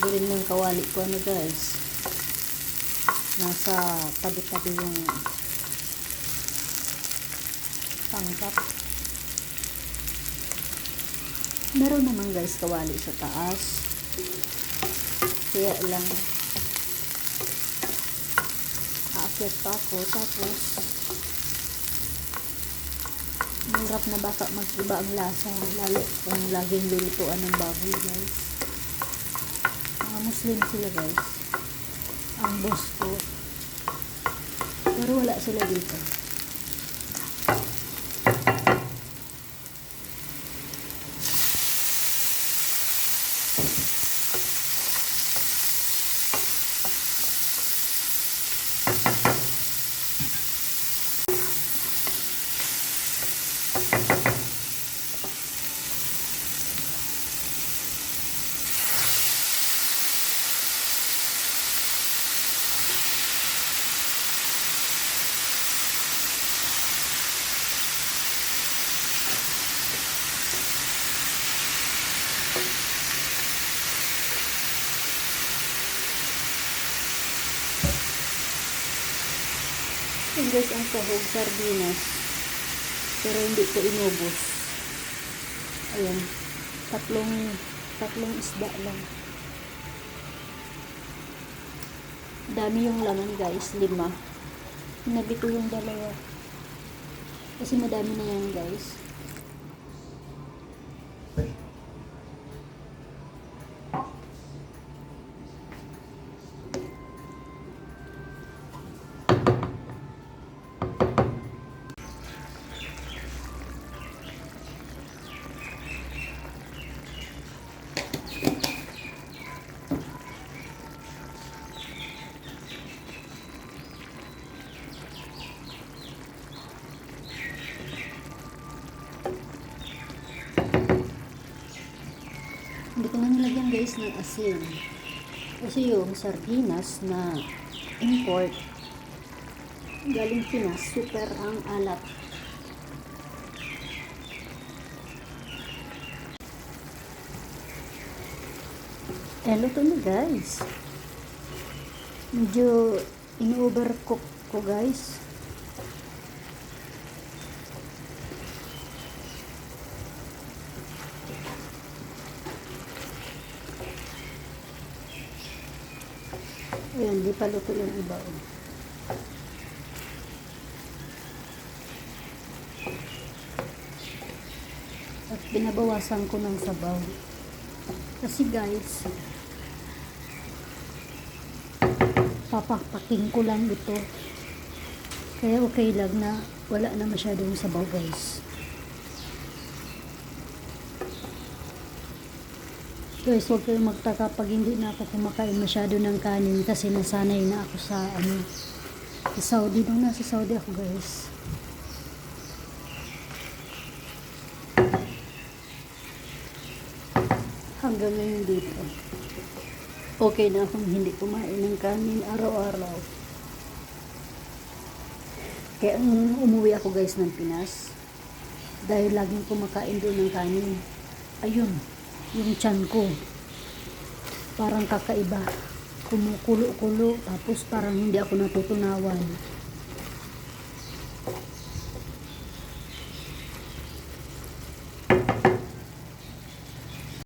rin ng kawali ko ano guys. Nasa tabi-tabi yung pangkat. Meron naman guys kawali sa taas. Kaya lang aakyat pa ako tapos Mahirap na baka mag-iba ang lasa lalo kung laging lulutuan ng baboy guys. Muslim sila guys. Ang boss ko. Pero wala sila dito. Yung guys ang sahog sardinas. Pero hindi ko inubos. Ayan. Tatlong tatlong isda lang. Dami yung laman guys. Lima. Hinabi ko yung dalawa. Kasi madami na yan guys. Hindi ko na nilagyan guys ng asin. Kasi yung sardinas na import galing Pinas, super ang alat. Eh, luto na guys. Medyo in-overcook ko guys. Ayan, di pa luto yung iba. oh. At binabawasan ko ng sabaw. Kasi guys, papapaking ko lang ito. Kaya okay lang na wala na masyadong sabaw guys. Guys, huwag kayong magtaka pag hindi na ako kumakain masyado ng kanin kasi nasanay na ako sa ano, sa Saudi. Nung nasa Saudi ako guys. Hanggang ngayon dito. Okay na akong hindi kumain ng kanin araw-araw. Kaya nung umuwi ako guys ng Pinas, dahil laging kumakain doon ng kanin, ayun, yung tiyan ko, parang kakaiba. Kumukulo-kulo, tapos parang hindi ako natutunawan.